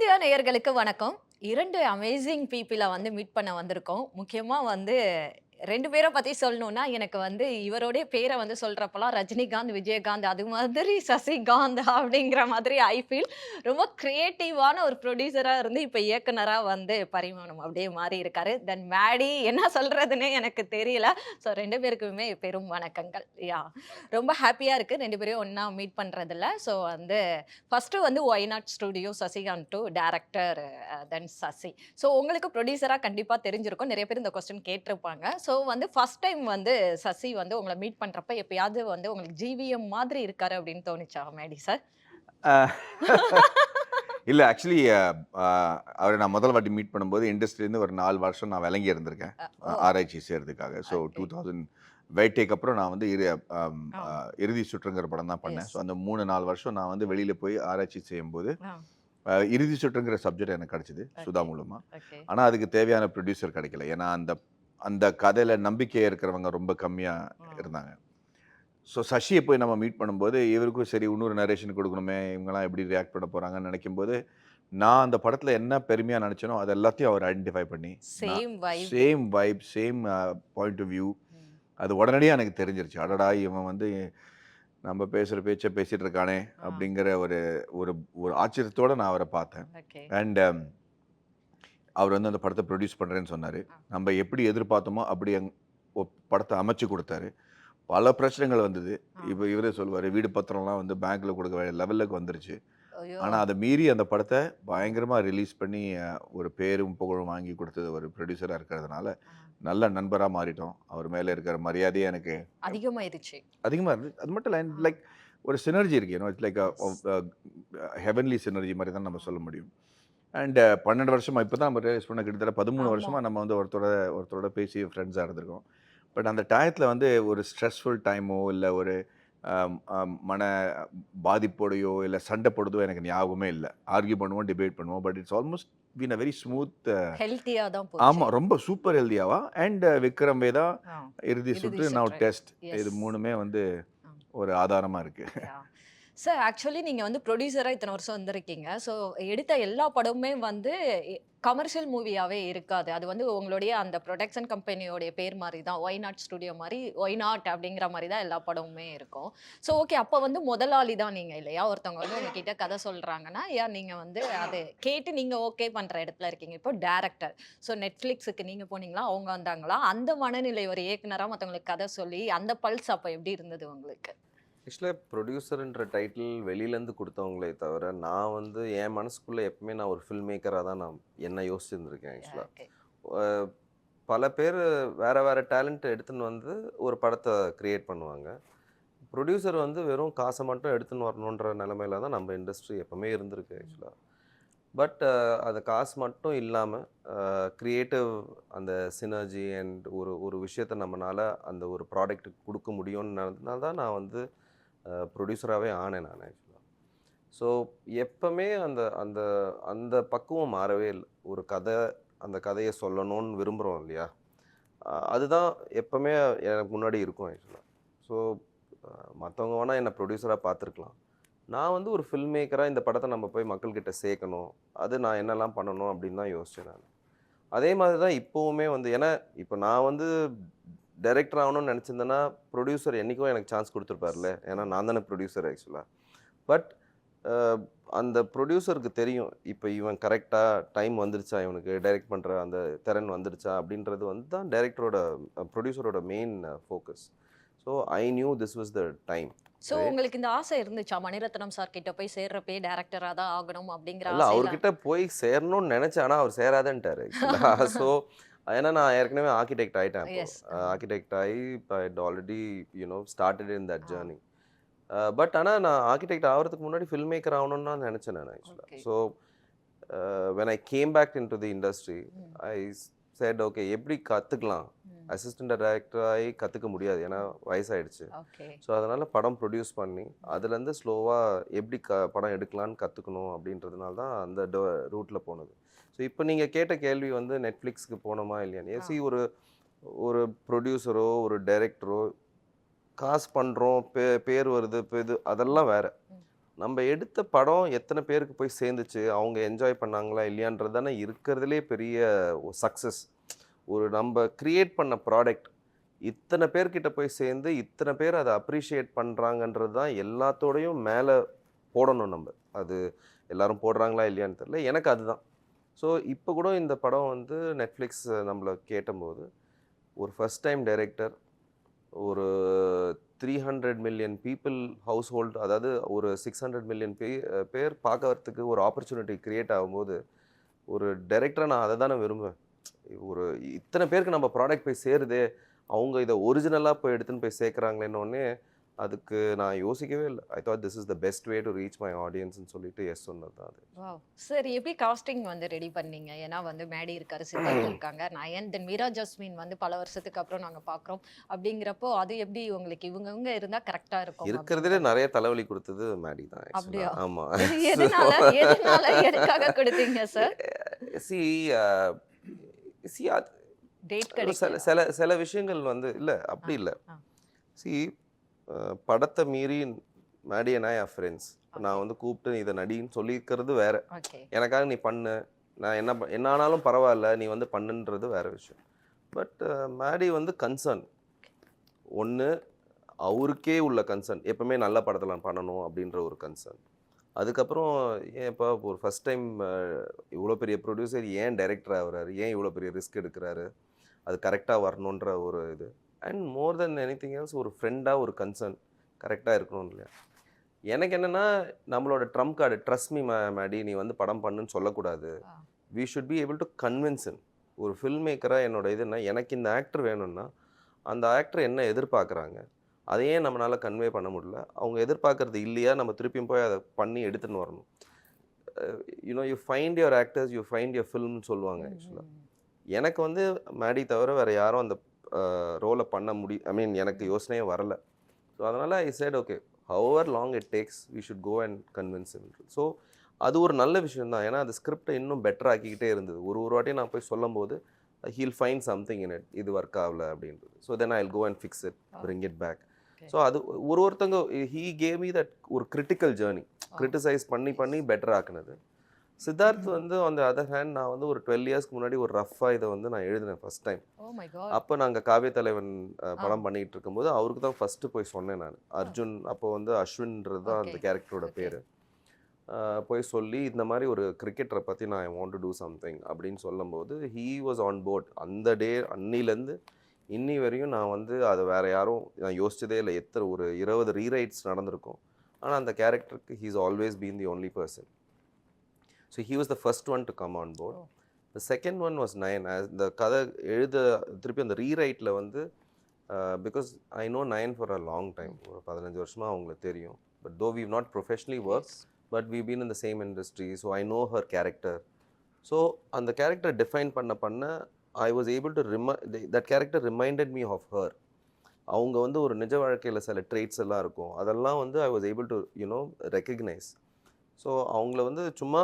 India நேயர்களுக்கு வணக்கம். இரண்டு அமேசிங் பீப்புளை வந்து மீட் பண்ண வந்திருக்கோம். முக்கியமாக வந்து ரெண்டு பேரை பற்றி சொல்லணும்னா எனக்கு வந்து இவரோடைய பேரை வந்து சொல்கிறப்பெல்லாம் ரஜினிகாந்த் விஜயகாந்த் அது மாதிரி சசிகாந்த் அப்படிங்கிற மாதிரி ஐ ஃபீல் ரொம்ப க்ரியேட்டிவான ஒரு ப்ரொடியூசராக இருந்து இப்போ இயக்குனராக வந்து பரிமாணம் அப்படியே மாறி இருக்காரு. தென் மேடி என்ன சொல்கிறதுனே எனக்கு தெரியல. ஸோ ரெண்டு பேருக்குமே பெரும் வணக்கங்கள். யா ரொம்ப ஹாப்பியாக இருக்குது ரெண்டு பேரையும் ஒன்றா மீட் பண்ணுறதில்ல ஸோ வந்து ஃபஸ்ட்டு வந்து Y not studio Sasikanth to director then Sasi. So உங்களுக்கு ப்ரொடியூசராக கண்டிப்பாக தெரிஞ்சிருக்கும். நிறைய பேர் இந்த கொஸ்டின் கேட்டிருப்பாங்க. ஸோ வந்து ஃபர்ஸ்ட் டைம் வந்து சசி வந்து உங்களை மீட் பண்ணுறப்ப எப்பயாவது வந்து உங்களுக்கு ஜிவிஎம் மாதிரி இருக்காரு அப்படின்னு தோணுச்சா மேடி சார் இல்லை ஆக்சுவலி அவரை நான் முதல் வாட்டி மீட் பண்ணும்போது இண்டஸ்ட்ரியிலேருந்து ஒரு நாலு வருஷம் நான் விளங்கி இருந்திருக்கேன். ஆராய்ச்சி செய்கிறதுக்காக ஸோ. டூ தௌசண்ட் வெயிட்டேக்கு அப்புறம் நான் வந்து இரு இறுதி சுற்றுங்கிற படம் தான் பண்ணேன். ஸோ அந்த மூணு நாலு வருஷம் நான் வந்து வெளியில் போய் ஆராய்ச்சி செய்யும்போது இறுதி சுற்றுங்கிற சப்ஜெக்ட் எனக்கு கிடச்சிது சுதா மூலமாக ஆனால் அதுக்கு தேவையான ப்ரொடியூசர் கிடைக்கல. ஏன்னா அந்த அந்த கதையில் நம்பிக்கை இருக்கிறவங்க ரொம்ப கம்மியாக இருந்தாங்க. ஸோ சசியை போய் நம்ம மீட் பண்ணும்போது இவருக்கும் சரி இன்னொரு நரேஷன் கொடுக்கணுமே இவங்கெல்லாம் எப்படி ரியாக்ட் பண்ண போகிறாங்கன்னு நினைக்கும்போது நான் அந்த படத்தில் என்ன பெருமையாக நினச்சேனோ அது எல்லாத்தையும் அவர் ஐடென்டிஃபை பண்ணி same vibe same vibe same point of view அது உடனடியாக எனக்கு தெரிஞ்சிருச்சு. அடடா இவன் வந்து நம்ம பேசுகிற பேச்சை பேசிகிட்டு இருக்கானே. அப்படிங்கிற ஒரு ஒரு ஒரு ஆச்சரியத்தோடு நான் அவரை பார்த்தேன். அண்ட் அவர் வந்து அந்த படத்தை ப்ரொடியூஸ் பண்ணுறேன்னு சொன்னார். நம்ம எப்படி எதிர்பார்த்தோமோ அப்படி அங் படத்தை அமைச்சு கொடுத்தாரு. பல பிரச்சனைகள் வந்தது. இப்போ இவரே சொல்லுவார் வீடு பத்திரம்லாம் வந்து பேங்க்கில் கொடுக்க வேண்டிய லெவலுக்கு வந்துருச்சு. ஆனால் அதை மீறி அந்த படத்தை பயங்கரமாக ரிலீஸ் பண்ணி ஒரு பேரும் புகழும் வாங்கி கொடுத்தது ஒரு ப்ரொடியூசராக இருக்கிறதுனால நல்ல நண்பராக மாறிட்டோம். அவர் மேலே இருக்கிற மரியாதையே எனக்கு அதிகமாயிருச்சு. அதிகமாக இருந்துச்சு அது மட்டும் இல்லை லைக் ஒரு சினர்ஜி இருக்கு. ஏன்னா இட்ஸ் லைக் ஹெவன்லி சினர்ஜி மாதிரி தான் நம்ம சொல்ல முடியும். அண்ட் பன்னெண்டு வருஷமா இப்போ தான் நம்ம ரியலைஸ் பண்ண கிட்டத்தட்ட பதிமூணு ஆமா. வருஷமா நம்ம வந்து ஒருத்தரோட ஒருத்தரோட பேசி ஃப்ரெண்ட்ஸாக இருந்திருக்கோம் பட் அந்த டயத்தில் வந்து ஒரு ஸ்ட்ரெஸ்ஃபுல் டைமோ இல்லை ஒரு மன பாதிப்போடையோ இல்லை சண்டை போடுறதோ எனக்கு ஞாபகமே இல்லை ஆர்கியூ பண்ணுவோம் டிபேட் பண்ணுவோம் but it's almost been a very smooth ஹெல்த்தியா தான் ஆமாம் ரொம்ப சூப்பர் ஹெல்தியாவா அண்ட் விக்ரம் வேதா இறுதி சுற்று நான். டெஸ்ட். இது மூணுமே வந்து. ஒரு ஆதாரமாக இருக்குது சார் ஆக்சுவலி நீங்கள் வந்து ப்ரொடியூசராக இத்தனை வருஷம் வந்திருக்கீங்க. ஸோ எடுத்த எல்லா படமுமே வந்து கமர்ஷியல் மூவியாகவே இருக்காது. அது வந்து உங்களுடைய அந்த ப்ரொடக்ஷன் கம்பெனியோடைய பேர் மாதிரி தான் ஒய் நாட் ஸ்டுடியோ மாதிரி ஒய் நாட் அப்படிங்கிற மாதிரி தான் எல்லா படமுமே இருக்கும். ஸோ ஓகே அப்போ வந்து முதலாளி தான் நீங்கள் இல்லையா? ஒருத்தவங்க வந்து உங்ககிட்ட கதை சொல்கிறாங்கன்னா ஏன் நீங்கள் வந்து அது கேட்டு நீங்கள் ஓகே பண்ணுற இடத்துல இருக்கீங்க. இப்போ டேரக்டர் ஸோ நெட்ஃப்ளிக்ஸுக்கு நீங்கள் போனீங்களா? அவங்க வந்தாங்களா? அந்த மனநிலை ஒரு இயக்குனராக மற்றவங்களுக்கு கதை சொல்லி அந்த பல்ஸ் அப்போ எப்படி இருந்தது உங்களுக்கு? ஆக்சுவலாக ப்ரொடியூசர்ன்ற டைட்டில் வெளியிலேருந்து கொடுத்தவங்களே தவிர நான் வந்து என் மனசுக்குள்ளே எப்பவுமே நான் ஒரு ஃபில்ம் மேக்கராக தான் நான் என்ன யோசிச்சுருந்துருக்கேன் ஆக்சுவலாக. பல பேர் வேறு வேறு டேலண்ட் எடுத்துன்னு வந்து ஒரு படத்தை க்ரியேட் பண்ணுவாங்க. ப்ரொடியூசர் வந்து வெறும் காசை மட்டும் எடுத்துன்னு வரணுன்ற நிலமையில தான் நம்ம இண்டஸ்ட்ரி எப்பவுமே இருந்திருக்கு ஆக்சுவலாக பட் அது காசு மட்டும் இல்லாமல் க்ரியேட்டிவ் அந்த சினர்ஜி அண்ட் ஒரு ஒரு விஷயத்தை நம்மளால் அந்த ஒரு ப்ராடக்ட் கொடுக்க முடியும்னால தான் நான் வந்து ப்ரொடியூசராகவே ஆனேன் நான் ஆக்சுவலாக ஸோ எப்பவுமே அந்த அந்த அந்த பக்குவம் மாறவே இல்லை. ஒரு கதை அந்த கதையை சொல்லணும்னு விரும்புகிறோம் இல்லையா? அதுதான் எப்பவுமே எனக்கு முன்னாடி இருக்கும் ஆக்சுவலாக ஸோ மற்றவங்க வேணால் என்னை ப்ரொடியூசராக பார்த்துருக்கலாம். நான் வந்து ஒரு ஃபில்ம் மேக்கராக இந்த படத்தை நம்ம போய் மக்கள்கிட்ட சேர்க்கணும். அது நான் என்னெல்லாம் பண்ணணும் அப்படின்னு தான் யோசித்தேன் நான். அதே மாதிரி தான் இப்போவுமே வந்து ஏன்னா இப்போ நான் வந்து டைரக்டர் ஆகணும்னு நினச்சிருந்தேன்னா ப்ரொடியூசர் என்றைக்கும் எனக்கு சான்ஸ் கொடுத்துருப்பார்ல ஏன்னா நான் தானே ப்ரொடியூசர் ஆக்சுவலாக பட் அந்த ப்ரொடியூசருக்கு தெரியும் இப்போ இவன் கரெக்டாக டைம் வந்துருச்சா இவனுக்கு டைரக்ட் பண்ணுற அந்த திறன் வந்துருச்சா அப்படின்றது வந்து தான் டைரக்டரோட ப்ரொடியூசரோட main focus so I knew this was the time so உங்களுக்கு இந்த ஆசை இருந்துச்சா? மணிரத்னம் சார் கிட்ட போய் சேர்றப்பே டேரக்டரா தான் ஆகணும் அப்படிங்கிற இல்லை அவர்கிட்ட போய் சேரணும்னு நினச்சேன் ஆனால் அவர் சேராதன்ட்டார் ஸோ ஏன்னா நான் ஏற்கனவே ஆர்கிடெக்ட் ஆகிட்டேன். ஆர்கிடெக்ட் ஆகி இப்போ already you know started in that. Journey but ஆனால் நான் ஆர்கிடெக்ட் ஆகிறதுக்கு முன்னாடி ஃபில்ம் மேக்கர் ஆகணும்னு தான் நினச்சேன் நான் ஆக்சுவலாக. So when I came back in to the industry I said okay எப்படி கற்றுக்கலாம் அசிஸ்டன்ட் டைரக்டர் ஆகி கற்றுக்க முடியாது ஏன்னா வயசாயிடுச்சு. ஸோ அதனால் படம் ப்ரொடியூஸ் பண்ணி அதுலேருந்து ஸ்லோவாக எப்படி க படம் எடுக்கலான்னு கற்றுக்கணும் அப்படின்றதுனால தான் அந்த ரூட்டில் போனது. ஸோ இப்போ நீங்கள் கேட்ட கேள்வி வந்து நெட்ஃப்ளிக்ஸ்க்கு போனோமா இல்லையான்னு ஏசி ஒரு ஒரு ப்ரொடியூசரோ ஒரு டைரக்டரோ காசு பண்ணுறோம் பே பேர் வருது இப்போ இது அதெல்லாம் வேறு. நம்ம எடுத்த படம் எத்தனை பேருக்கு போய் சேர்ந்துச்சு அவங்க என்ஜாய் பண்ணாங்களா இல்லையான்றது தானே இருக்கிறதுலே பெரிய சக்ஸஸ் ஒரு நம்ம கிரியேட் பண்ண ப்ராடக்ட் இத்தனை பேர்கிட்ட போய் சேர்ந்து இத்தனை பேர் அதை அப்ரிஷியேட் பண்ணுறாங்கன்றது தான் எல்லாத்தோடையும் மேலே போடணும் நம்ம. அது எல்லாரும் போடுறாங்களா இல்லையான்னு தெரியல. எனக்கு அதுதான். ஸோ இப்போ கூட இந்த படம் வந்து நெட்ஃப்ளிக்ஸ் நம்மளை கேட்டபோது ஒரு ஃபஸ்ட் டைம் டைரக்டர் ஒரு three hundred million people household அதாவது ஒரு சிக்ஸ் ஹண்ட்ரட் மில்லியன் பே பேர் பார்க்கறதுக்கு ஒரு ஆப்பர்ச்சுனிட்டி க்ரியேட் ஆகும்போது ஒரு டைரக்டராக நான் அதை தானே விரும்புவேன். ஒரு இத்தனை பேருக்கு நம்ம ப்ராடக்ட் போய் சேருதே அவங்க இதை ஒரிஜினலாக போய் எடுத்துன்னு போய் சேர்க்குறாங்களேன்னொடனே அதுக்கு நான் யோசிக்கவே இல்லை. I thought this is the best way to reach my ஆடியன்ஸ்னு சொல்லிட்டு எஸ் சொன்னது தான் அது. சார் எப்படி காஸ்டிங் வந்து ரெடி பண்ணீங்க? ஏன்னா வந்து மேடி இருக்காரு சித்தார்த் இருக்காங்க. நயன் தென் மீரா ஜஸ்மின் வந்து பல வருஷத்துக்கு அப்புறம் நாங்க பாக்குறோம் அப்படிங்கிறப்போ அது எப்படி உங்களுக்கு இவங்க இவங்க இருந்தா கரெக்டா இருக்கும் இருக்கிறதுலே நிறைய தலைவலி கொடுத்தது மேடி தான் அப்படியா? actually. ஆமா. இது எதனால எதனால எதுக்காக கொடுத்தீங்க சார் சி சி டேட் சில சில சில விஷயங்கள் வந்து இல்லை அப்படி இல்லை. சி படத்தை மீறி Maddy and I are friends நான் வந்து கூப்பிட்டு இதை நடின்னு சொல்லியிருக்கிறது வேற. எனக்காக நீ பண்ணு. நான் என்ன என்ன ஆனாலும் பரவாயில்ல நீ வந்து பண்ணுன்றது வேற விஷயம். பட் மேடி வந்து கன்சர்ன் ஒன்று அவருக்கே உள்ள கன்சர்ன் எப்பவுமே நல்ல படத்தில் நான் பண்ணணும் அப்படின்ற ஒரு கன்சர்ன் அதுக்கப்புறம் ஏன் இப்போ ஒரு ஃபஸ்ட் டைம் இவ்வளோ பெரிய ப்ரொடியூசர் ஏன் டைரக்டர் ஆகுறாரு? ஏன் இவ்வளோ பெரிய ரிஸ்க் எடுக்கிறாரு? அது கரெக்டாக வரணுன்ற ஒரு இது. And more then anything else ஒரு ஃப்ரெண்டாக ஒரு கன்சர்ன். கரெக்டாக இருக்கணும் இல்லையா? எனக்கு என்னென்னா நம்மளோட trump card trust me Maddy நீ வந்து படம் பண்ணுன்னு சொல்லக்கூடாது. We should be able to convince ஒரு ஃபில்ம் மேக்கராக என்னோட இதுன்னா எனக்கு இந்த ஆக்டர் வேணும்னா அந்த ஆக்டர் என்ன எதிர்பார்க்குறாங்க அதையே நம்மளால் கன்வே பண்ண முடியல. அவங்க எதிர்பார்க்கறது இல்லையா நம்ம திருப்பியும் போய் அதை பண்ணி எடுத்துன்னு வரணும். You know you find your actors you find your ஃபில்ம்னு சொல்லுவாங்க ஆக்சுவலாக எனக்கு வந்து மேடி தவிர வேறு யாரும் அந்த ரோலை பண்ண முடி ஐ மீன் எனக்கு யோசனையே வரல. ஸோ அதனால் I said okay however long it takes we should go and convince so அது ஒரு நல்ல விஷயம் தான். ஏன்னா அந்த ஸ்கிரிப்டை இன்னும் பெட்டர் ஆக்கிக்கிட்டே இருந்தது. ஒரு ஒரு வாட்டி நான் போய் சொல்லும்போது he'll find something in it இது ஒர்க் ஆகல அப்படின்றது. So then I go and fix it bring it back. So அது ஒரு ஒருத்தங்க ஹீ கேவ் மீ தட் ஒரு கிரிட்டிக்கல் ஜேர்னி கிரிட்டிசைஸ் பண்ணி பண்ணி பெட்டர் ஆக்குனது. சித்தார்த் வந்து அந்த அதர் ஹேண்ட் நான் வந்து ஒரு டுவெல் இயர்ஸ்க்கு முன்னாடி ஒரு ரஃப்பாக இதை வந்து நான் எழுதினேன் ஃபர்ஸ்ட் டைம் காட் அப்போ நாங்கள் காவிய தலைவன் படம் பண்ணிட்டு இருக்கும்போது அவருக்கு தான் ஃபஸ்ட்டு போய் சொன்னேன் நான். அர்ஜுன் அப்போ வந்து அஸ்வின்ன்றது தான் அந்த. கேரக்டரோட. பேர். போய் சொல்லி இந்த மாதிரி ஒரு கிரிக்கெட்டரை பற்றி நான் I want to do something அப்படின்னு சொல்லும்போது ஹீ வாஸ் ஆன் போர்ட் அந்த டே அன்னிலேருந்து இன்னி வரையும் நான் வந்து அதை வேற யாரும் நான் யோசிச்சதே இல்லை. எத்தனை ஒரு இருபது ரீரைட்ஸ் நடந்திருக்கும். ஆனால் அந்த கேரக்டருக்கு he's always been the only person so he was the first one to come on board the second one was Nayan இந்த கதை எழுத திருப்பி அந்த ரீரைட்டில் வந்து because I know Nayan for a long time ஒரு பதினஞ்சு வருஷமாக அவங்களுக்கு தெரியும். But though we've not professionally works but we been in the same industry so I know her character so அந்த கேரக்டர் டிஃபைன் பண்ண பண்ண I was able to remind that character reminded me of her அவங்க வந்து ஒரு நிஜ வாழ்க்கையில் சில trades எல்லாம் இருக்கும். அதெல்லாம் வந்து I was able to you know recognise so அவங்கள வந்து சும்மா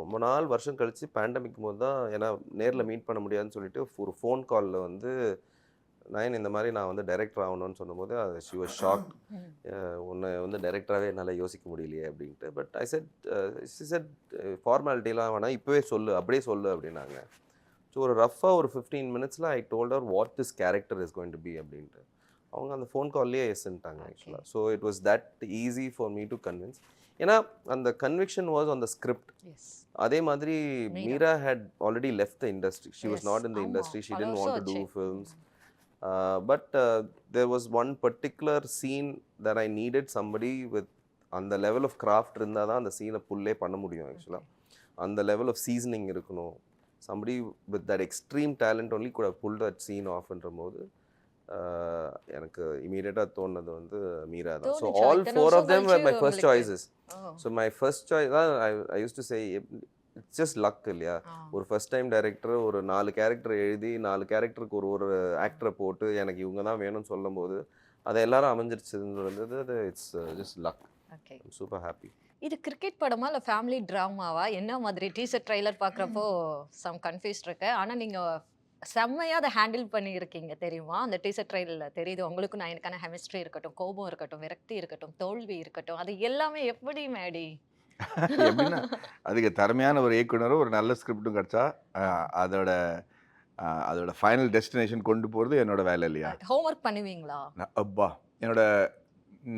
ரொம்ப நாள் வருஷம் கழித்து பேண்டமிக் போது தான் ஏன்னா நேரில் மீட் பண்ண முடியாதுன்னு சொல்லிட்டு ஒரு ஃபோன் காலில் வந்து நயன் இந்த மாதிரி நான் வந்து டைரக்டர் ஆகணும்னு சொன்னபோது அது ஷி வாஸ் ஷாக் உன்னை வந்து டைரக்டராகவே என்னால் யோசிக்க முடியலையே அப்படின்ட்டு. பட் ஐ செட் செட் ஃபார்மாலிட்டிலாம் வேணாம் இப்போவே சொல்லு அப்படியே சொல்லு அப்படின்னாங்க. ஸோ ஒரு ரஃபாக ஒரு ஃபிஃப்டீன் மினிட்ஸில் I told our what this character is going to be அப்படின்ட்டு. அவங்க அந்த ஃபோன் கால்லேயே எஸ்ன்ட்டாங்க. ஆக்சுவலாக so it was that easy for me to convince ஏன்னா அந்த conviction was on the script அதே மாதிரி. Meera had already left the industry she was not in the. Industry she didn't want to do. Films but there was one particular scene that I needed somebody with அந்த level of craft இருந்தால் தான் அந்த சீனை புல்லே பண்ண முடியும் ஆக்சுவலாக அந்த லெவல் ஆஃப் சீசனிங் இருக்கணும். Somebody with that extreme talent only கூட புல் தட் சீன் ஆஃப்ன்ற போது எனக்கு இமீடியட்டாக தோணுது வந்து மீரா தான். So? All four of them my first? Choices so my first choice தான் I use to say it's just luck இல்லையா? ஒரு ஃபர்ஸ்ட் டைம் டைரக்டர் ஒரு நாலு கேரக்டர் எழுதி நாலு கேரக்டருக்கு ஒரு ஒரு ஆக்டரை போட்டு எனக்கு இவங்க தான் வேணும்னு சொல்லும்போது அதை எல்லாரும் அமைஞ்சிருச்சுன்றது it's just luck okay super happy இது கிரிக்கெட் படமா இல்ல ஃபேமிலி டிராமாவா என்ன மாதிரி? டீசர் ட்ரைலர் பார்க்குறப்போ சம் கன்ஃபியூஸ் இருக்கு. ஆனா நீங்க செம்மையா அத ஹேண்டில் பண்ணியிருக்கீங்க தெரியுமா? அந்த டீசர் ட்ரெய்லர்ல தெரியுது. உங்களுக்கும் நான் எனக்கான கெமிஸ்ட்ரி இருக்கட்டும், கோபம் இருக்கட்டும், விரக்தி இருக்கட்டும், தோல்வி இருக்கட்டும். அது எல்லாமே எப்படி மேடி? எப்படின்னா, அதுக்கு திறமையான ஒரு இயக்குனரும், ஒரு நல்ல ஸ்கிரிப்டும் கிடைச்சா, அதோட அதோட ஃபைனல் டெஸ்டினேஷன் கொண்டு போறது என்னோட வேலை இல்லையா? ஹோம்வொர்க் பண்ணுவீங்களா? நான் அப்பா! என்னோட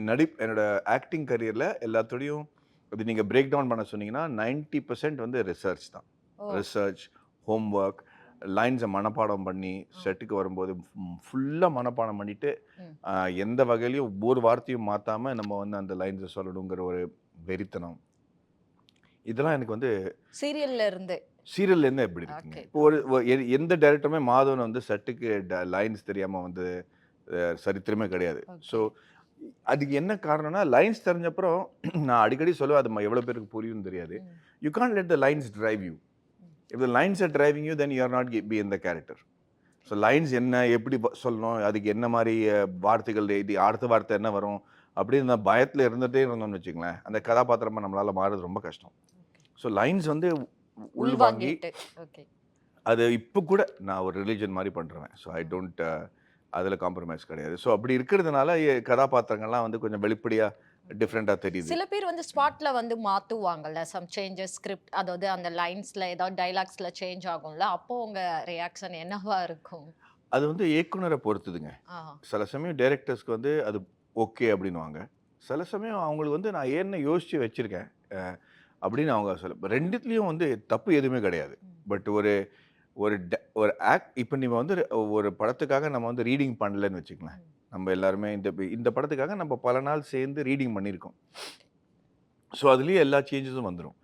நடிப் என்னோட ஆக்டிங் கரியர்ல எல்லாத்தோடையும் இது நீங்க பிரேக் டவுன் பண்ண சொன்னீங்கன்னா, 90% வந்து ரிசர்ச் தான். ரிசர்ச், ஹோம்வொர்க், லைன்ஸ மனப்பாடம் பண்ணி செட்டுக்கு வரும்போது ஃபு ஃபுல்லா மனப்பாடம். அ எந்த வகையிலயும் ஒரு வார்த்தையும் மாத்தாம நம்ம வந்து அந்த லைன்ஸ சொல்லணுங்கிற ஒரு வெறித்தனம். இதெல்லாம் எனக்கு வந்து சீரியல்ல இருந்து. சீரியல்லேருந்து எப்படி இருக்குங்க. இப்போ ஒரு எந்த டைரக்டருமே மாதவன் வந்து செட்டுக்கு லைன்ஸ் தெரியாம வந்து சரித்திரமே கிடையாது. ஸோ. அதுக்கு என்ன காரணம்னா, லைன்ஸ் தெரிஞ்சப்புறம் நான் அடிக்கடி சொல்லுவேன், அது எவ்வளோ பேருக்கு புரியும்னு தெரியாது. You can't let the lines drive you. If the lines are driving you, then you are not keeping in the character. So lines என்ன? எப்படி சொல்லணும்? அதுக்கு என்ன அ வார்த்தைகள் இது அடுத்த வார்த்தை என்ன வரும்? அப்படின்னு அந்த பயத்துல இருந்துட்டே இருந்தோம்னு வச்சுக்கங்களேன், அந்த கதாபாத்திரமா நம்மளால மாறுறது ரொம்ப கஷ்டம். ஸோ லைன்ஸ் வந்து உள்வாங்கி. அது இப்போ கூட நான் ஒரு ரிலிஜன் மாரி பண்ருவேன். ஸோ ஐ டோன்ட் அதில காம்ப்ரமைஸ் கிடையாது. ஸோ அப்படி இருக்கிறதுனால கதாபாத்திரங்கள்லாம் வந்து கொஞ்சம் வெளிப்படையா டிஃப்ரெண்ட்டா தெரியுது. சில பேர் வந்து ஸ்பாட்ல வந்து மாத்துவாங்கல்ல. சம் சேஞ்சஸ் ஸ்கிரிப்ட் அதாவது அந்த லைன்ஸ்ல ஏதாவது டயலாக்ஸ்ல சேஞ்ச் ஆகும்ல. அப்போ உங்க ரியாக்ஷன் என்னவா இருக்கும்? அது வந்து இயக்குனர பொறுத்ததுங்க. சில சமயம் டைரக்டர்ஸ்க்கு வந்து அது ஓகே அப்படின்னுவாங்க. சில சமயம் அவங்களுக்கு வந்து நான் ஏன்னு யோசிச்சு வச்சிருக்கேன். அப்படின்னு அவங்க சொல்ல 2த்துலயும் வந்து தப்பு எதுவுமே கிடையாது. பட் ஒரு ஒரு ஒரு ஆக்ட் இப்போ நீங்க வந்து ஒரு படத்துக்காக நம்ம வந்து ரீடிங் பண்ணலன்னு வச்சுக்கங்களேன். நம்ம எல்லாருமே இந்த இந்த படத்துக்காக நம்ம பல நாள் சேர்ந்து ரீடிங் பண்ணியிருக்கோம். ஸோ அதுலயே எல்லா சேஞ்சஸும் வந்துரும்.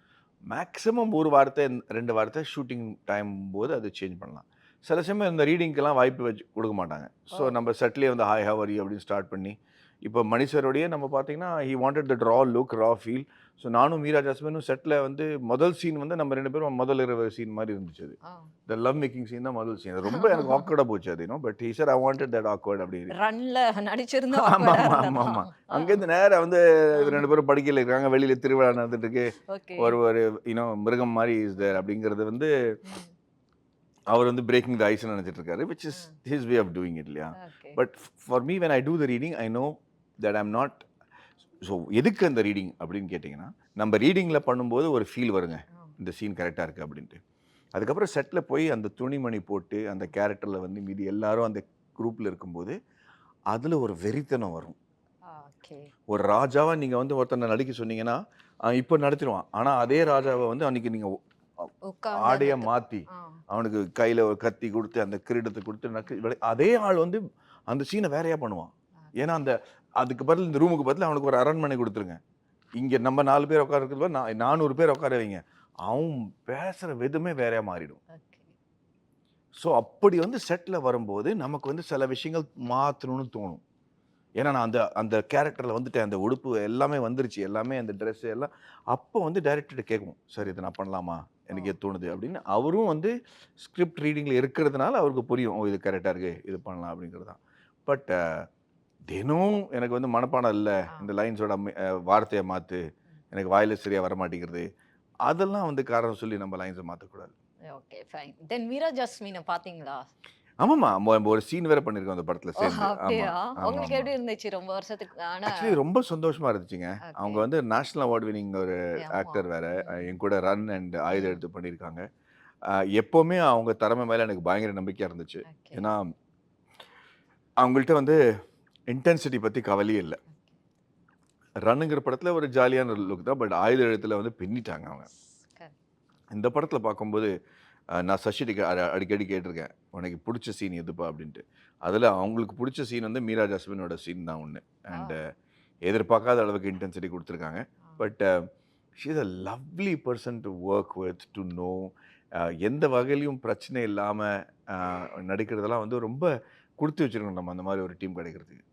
மேக்ஸிமம் 1 வார்த்தை, 2 வார்த்தை ஷூட்டிங் டைம் போது அது சேஞ்ச் பண்ணலாம். சில சமயம் இந்த ரீடிங்க்கெல்லாம் வாய்ப்பு வச்சு குடுக்க மாட்டாங்க. ஸோ! நம்ம செட்லயே வந்து ஹாய் ஹவ் ஆர் யூ அப்படின்னு ஸ்டார்ட் பண்ணி, இப்போ மணி சாரோடயே நம்ம பார்த்தீங்கன்னா, he wanted that raw look, raw feel. So நானும் மீரா ஜாஸ்மினும் செட்ல வந்து முதல் சீன் வந்து நம்ம 2 பேரும் முதல் இரவு சீன் மாரி இருந்துச்சு அது. இந்த லவ் மேக்கிங் சீன் தான் முதல் சீன். ரொம்ப எனக்கு ஆக்வர்டா போச்சு அது no. But he said I wanted that awkward அப்படி. ரன்ல நடிச்சிருந்தா ஆமா, awkward ஆ ஆமா, ஆமா, ஆமா. இருந்ததா? ஆ. அங்கேருந்து நேரா வந்து. 2 பேரும் படுக்கையில இருக்காங்க. வெளியில திருவிழா நடந்துட்டு இருக்கு. ஓகே. ஒரு ஒரு நோ மிருகம் மாரி இஸ் தேர் அப்படிங்கிறது வந்து. அவர் வந்து பிரேக்கிங் த ஐஸ்ன்னு நினைச்சிட்டு இருக்காரு. Which is. His way of doing it இல்லையா? But for me when I do the reading I know that I am not so எதுக்கு அந்த ரீடிங் அப்படின்னு கேட்டிங்கன்னா, நம்ம ரீடிங்கில பண்ணும்போது ஒரு ஃபீல் வருங்க. இந்த சீன் கரெக்ட்டா இருக்கு அப்படின்ட்டு. அதுக்கப்புறம் செட்ல போய் அந்த துணிமணி போட்டு, அந்த கேரக்டர்ல வந்து மீதி எல்லாரும் அந்த குரூப்ல இருக்கும்போது, அதுல ஒரு வெறித்தனம் வரும். ஒரு ராஜாவா நீங்க வந்து ஒருத்தன நடிக்க சொன்னீங்கன்னா, இப்போ நடத்திருவான். ஆனா அதே ராஜாவ வந்து அன்னைக்கு நீங்க உட்கார்ந்து ஆடைய ஆ. அவனுக்கு கையில ஒரு கத்தி குடுத்து, அந்த கிரீடத்த குடுத்து அதே ஆள் வந்து அந்த சீன வேறயா பண்ணுவான். ஏன்னா அந்த அதுக்கு பதில் இந்த ரூமுக்கு பதிலா அவனுக்கு ஒரு அரண்மனை குடுத்துருங்க. இங்க நம்ம 4 பேர் உட்கார்றதுக்கு பதிலா நா 400 பேர் உட்கார வைங்க. அவன் பேசுற விதமே வேறயா மாறிடும். ஸோ அப்படி வந்து செட்ல வரும்போது, நமக்கு வந்து சில விஷயங்கள் மாத்தணும்னு தோணும். ஏன்னா நான் அந்த அந்த கேரக்டர்ல வந்துட்டேன். அந்த உடுப்பு எல்லாமே வந்துருச்சு. எல்லாமே அந்த ட்ரெஸ் எல்லாம் அப்போ வந்து டைரக்டர்ட்ட கேட்கும். சார் இத நான் பண்ணலாமா? எனக்கு. இது தோணுது அப்படின்னு. அவரும் வந்து ஸ்கிரிப்ட் ரீடிங்ல இருக்கிறதுனால அவருக்கு புரியும். ஓ இது கரெக்ட்டா இருக்கு. இது பண்ணலாம் அப்படிங்கிறது தான். பட் தினம் எனக்கு வந்து மனப்பாடம் இல்ல. இந்த லைன்ஸோட வார்த்தைய மாத்து. ம். எனக்கு வாயில சரியா வரமாட்டேங்கிறது. அதெல்லாம் வந்து காரணம் சொல்லி நம்ம லைன்ஸ மாத்தக்கூடாது. Okay fine. தென் மீரா ஜாஸ்மின பாத்தீங்களா? ஆமாமா. ஒரு சீன் வேற பண்ணியிருக்கோம் அந்த படத்துல! சேர்ந்து. உங்களுக்கு. எப்படி இருந்துச்சு ரொம்ப வருஷத்துக்கு ஆக்சுவலி ரொம்ப சந்தோஷமா இருந்துச்சுங்க. அவங்க. வந்து நேஷனல் அவார்ட் வின்னிங் ஒரு. ஆக்டர் வேற. என் கூட ரன் அண்ட் ஆயுதம் ம். எடுத்து பண்ணியிருக்காங்க. எப்பவுமே அவங்க திறமை மேல எனக்கு பயங்கர நம்பிக்கையா இருந்துச்சு. ஏன்னா, அவங்கள்ட்ட வந்து இன்டென்சிட்டி பத்தி கவலையே இல்ல. ரன்னுங்கிற படத்துல ஒரு ஜாலியான லுக் தான். பட் ஆயுத எழுத்துல வந்து பின்னிட்டாங்க அவங்க. இந்த படத்துல பார்க்கும்போது, நான் அ அடிக்கடி கேட்டிருக்கேன். உனக்கு புடிச்ச சீன் எதுப்பா அப்படின்ட்டு. அதுல அவங்களுக்கு புடிச்ச சீன் வந்து மீரா ஜாஸ்மினோட சீன் தான் ஒண்ணு. அண்ட். எதிர்பார்க்காத அளவுக்கு இன்டென்சிட்டி குடுத்துருக்காங்க. But she is a lovely person to work with, to know. எந்த வகையிலயும் பிரச்சனை இல்லாம அ நடிக்கிறதெல்லாம் வந்து ரொம்ப குடுத்து வச்சிருக்கணும் நம்ம அந்த மாரி ஒரு டீம் கிடைக்கிறதுக்கு.